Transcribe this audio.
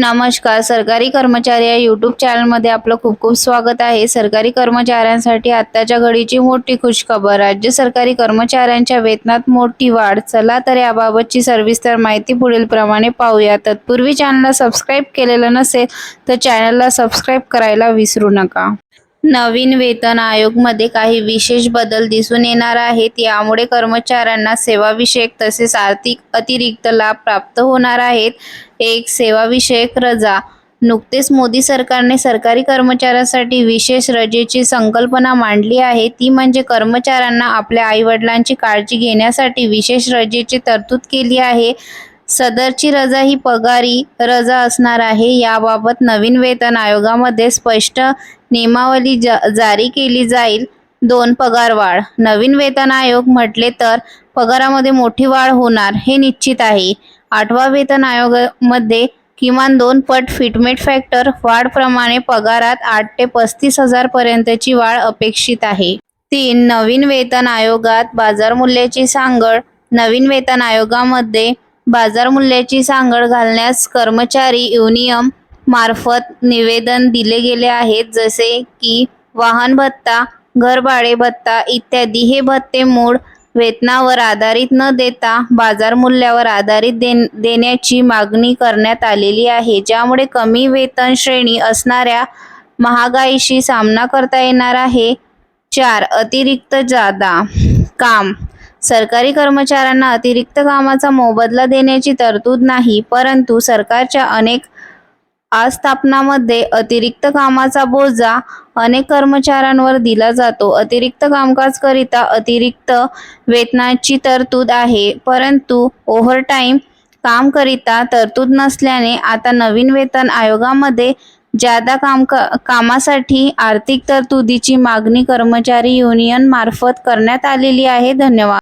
नमस्कार सरकारी कर्मचारी या यूट्यूब चॅनलमध्ये आपलं खूप खूप स्वागत आहे. सरकारी कर्मचाऱ्यांसाठी आत्ताच्या घडीची मोठी खुशखबर. राज्य सरकारी कर्मचाऱ्यांच्या वेतनात मोठी वाढ. चला तर याबाबतची सविस्तर माहिती पुढील प्रमाणे पाहूया. तत्पूर्वी चॅनलला सबस्क्राईब केलेलं नसेल तर चॅनलला सबस्क्राईब करायला विसरू नका. नवीन वेतन आयोगमध्ये काही विशेष बदल दिसून येणार आहेत. यामुळे कर्मचाऱ्यांना सेवाविषयक तसेच आर्थिक अतिरिक्त लाभ प्राप्त होणार आहेत. एक सेवाविषयक रजा. नुकतेच मोदी सरकारने सरकारी कर्मचाऱ्यांसाठी विशेष रजेची संकल्पना मांडली आहे. ती म्हणजे कर्मचाऱ्यांना आपल्या आईवडिलांची काळजी घेण्यासाठी विशेष रजेची तरतूद केली आहे. सदरची रजा ही पगारी रजा असणार आहे. याबाबत नवीन वेतन आयोगामध्ये स्पष्ट नियमावली जा जारी केली जाईल. दोन पगार वाढ. नवीन वेतन आयोग म्हटले तर पगारामध्ये मोठी वाढ होणार हे निश्चित आहे. आठवा वेतन आयोगामध्ये किमान दोन पट फिटमेट फॅक्टर वाढप्रमाणे पगारात आठ ते पस्तीस हजारपर्यंतची वाढ अपेक्षित आहे. तीन नवीन वेतन आयोगात बाजार मूल्याची सांगड. नवीन वेतन आयोगामध्ये बाजार मूल्याची सांगड घालण्यास कर्मचारी युनियम मार्फत निवेदन दिले गेले आहेत जसे की वाहन भत्ता घरभाडे भत्ता इत्यादी. हे भत्ते मूळ वेतनावर आधारित न देता बाजार मूल्यावर आधारित देन देण्याची मागणी करण्यात आलेली आहे. ज्यामुळे कमी वेतन श्रेणी असणाऱ्या महागाईशी सामना करता येणार आहे. चार अतिरिक्त जादा काम. सरकारी कर्मचाऱ्यांना अतिरिक्त कामाचा मोबदला देण्याची तरतूद नाही परंतु सरकारच्या अनेक आस्थापनामध्ये अतिरिक्त कामाचा बोजा अनेक कर्मचाऱ्यांवर दिला जातो. अतिरिक्त कामकाजकरिता अतिरिक्त वेतनाची तरतूद आहे परंतु ओव्हरटाईम कामकरिता तरतूद नसल्याने आता नवीन वेतन आयोगामध्ये जादा काम कामासाठी आर्थिक तरतुदीची मागणी कर्मचारी युनियन मार्फत करण्यात आलेली आहे. धन्यवाद.